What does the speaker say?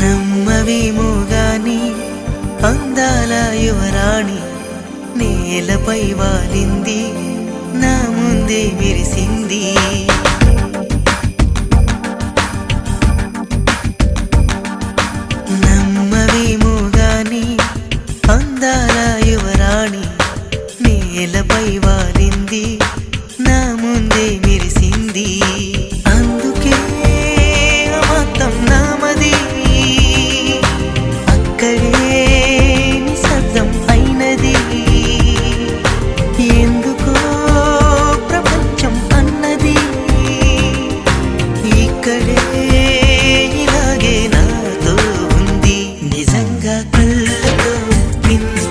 నమ్మవేమో గాని అందాల యువరాణి నేలపై వాలింది నా ముందే మెరిసింది నమ్మవేమో గాని అందాల యువరాణి నేలపై వాలింది pinza.